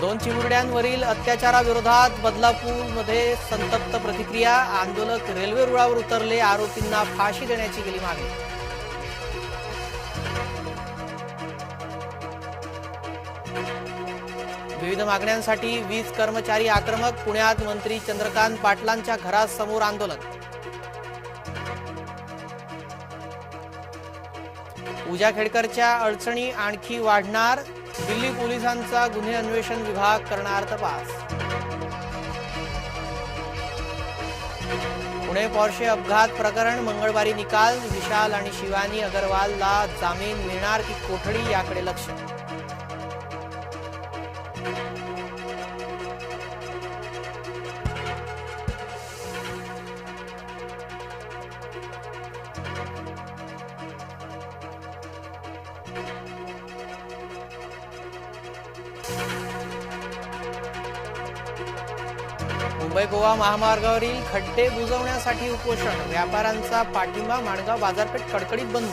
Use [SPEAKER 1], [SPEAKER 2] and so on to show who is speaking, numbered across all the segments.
[SPEAKER 1] दोन चिमुरड्यांवरील अत्याचाराविरोधात बदलापूरमध्ये संतप्त प्रतिक्रिया. आंदोलक रेल्वे रुळावर उतरले आरोपींना फाशी देण्याची गेली मागणी. विविध मागण्यांसाठी वीज कर्मचारी आक्रमक पुण्यात मंत्री चंद्रकांत पाटलांच्या घरासमोर आंदोलन. पूजा खेडकरच्या अडचणी आणखी वाढणार? दिल्ली पोलिसांचा गुन्हे अन्वेषण विभाग करणार तपास. पुणे पॉर्शे अपघात प्रकरण मंगळवारी निकाल विशाल आणि शिवानी अगरवालला जामीन मिळणार की कोठडी याकडे लक्ष? मुंबई गोवा महामार्गावरील खड्डे बुजवण्यासाठी उपोषण व्यापाऱ्यांचा पाठिंबा माणगाव बाजारपेठ कडकडीत बंद.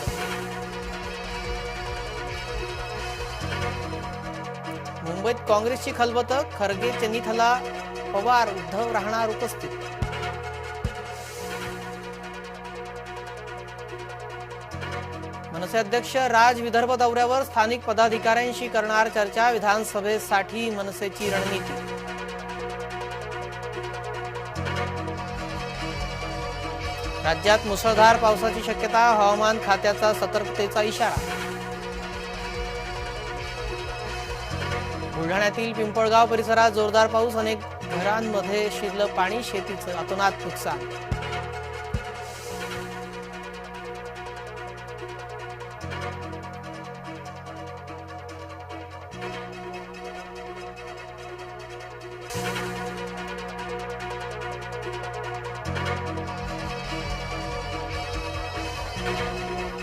[SPEAKER 1] मुंबईत काँग्रेसची खलबत खरगे चेन्नीथला पवार उद्धव राहणार उपस्थित. मनसे अध्यक्ष राज विदर्भ दौऱ्यावर स्थानिक पदाधिकाऱ्यांशी करणार चर्चा विधानसभेसाठी मनसेची रणनीती. राज्यात मुसळधार पावसाची शक्यता हवामान खात्याचा सतर्कतेचा इशारा. बुलढाण्यातील पिंपळगाव परिसरात जोरदार पाऊस अनेक घरांमध्ये शिरलं पाणी शेतीचं अतोनात नुकसान.